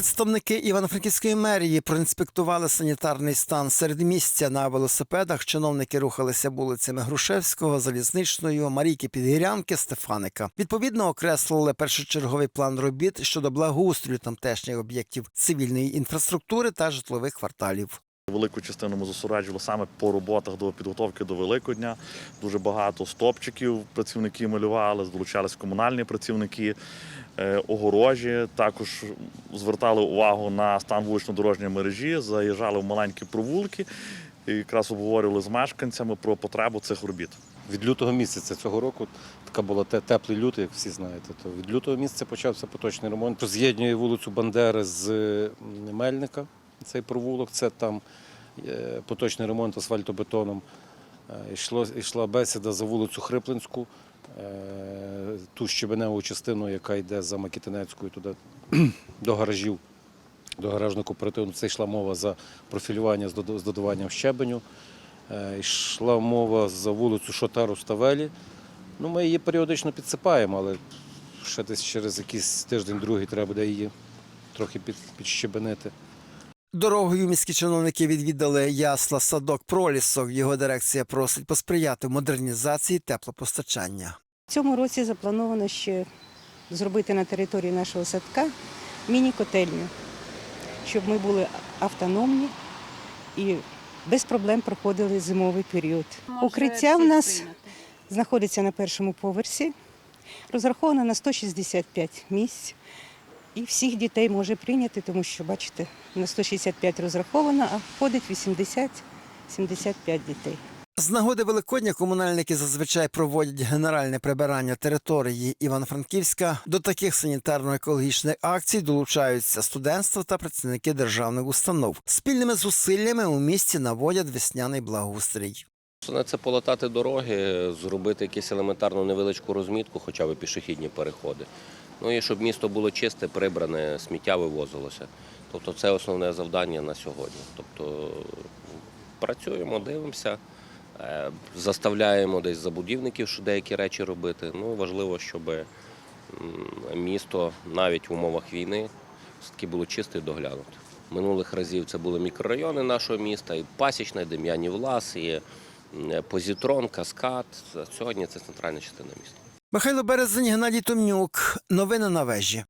Представники Івано-Франківської мерії проінспектували санітарний стан середмістя на велосипедах. Чиновники рухалися вулицями Грушевського, Залізничною, Марійки Підгірянки, Стефаника. Відповідно окреслили першочерговий план робіт щодо благоустрою тамтешніх об'єктів цивільної інфраструктури та житлових кварталів. Велику частину ми зосереджували саме по роботах до підготовки до Великодня. Дуже багато стопчиків працівники малювали, долучались комунальні працівники, е, огорожі. Також звертали увагу на стан вулично-дорожньої мережі, заїжджали в маленькі провулки і якраз обговорювали з мешканцями про потребу цих робіт. Від лютого місяця цього року така була теплий лютий, як всі знаєте. То від лютого місяця почався поточний ремонт. З'єднує вулицю Бандери з Мельника. Цей провулок. Це там е, поточний ремонт асфальтобетоном. Е, йшла бесіда за вулицю Хриплинську, е, ту щебеневу частину, яка йде за Макітинецькою туди до гаражів, до гаражного кооперативу. Це йшла мова за профілювання з додаванням щебеню. Е, Йшла мова за вулицю Шотару Ставелі. Ну, ми її періодично підсипаємо, але ще десь через якийсь тиждень-другий треба буде її трохи підщебенити. Дорогою міські чиновники відвідали ясла садок пролісок. Його дирекція просить посприяти модернізації теплопостачання. В цьому році заплановано ще зробити на території нашого садка міні-котельню, щоб ми були автономні і без проблем проходили зимовий період. Укриття в нас знаходиться на першому поверсі, розраховано на 165 місць. І всіх дітей може прийняти, тому що, бачите, на 165 розраховано, а входить 80-75 дітей. З нагоди Великодня комунальники зазвичай проводять генеральне прибирання території Івано-Франківська. До таких санітарно-екологічних акцій долучаються студентство та працівники державних установ. Спільними зусиллями у місті наводять весняний благоустрій. Основне це полатати дороги, зробити якусь елементарну невеличку розмітку, хоча б пішохідні переходи. Ну і щоб місто було чисте, прибране, сміття вивозилося. Тобто це основне завдання на сьогодні. Тобто працюємо, дивимося, заставляємо десь забудівників що деякі речі робити. Ну важливо, щоб місто навіть в умовах війни все-таки було чисте і доглянуте. Минулих разів це були мікрорайони нашого міста, і Пасічна, і Дем'янів Лас, і Позітрон, Каскад. Сьогодні це центральна частина міста. Михайло Березень, Геннадій Томнюк. Новини на вежі.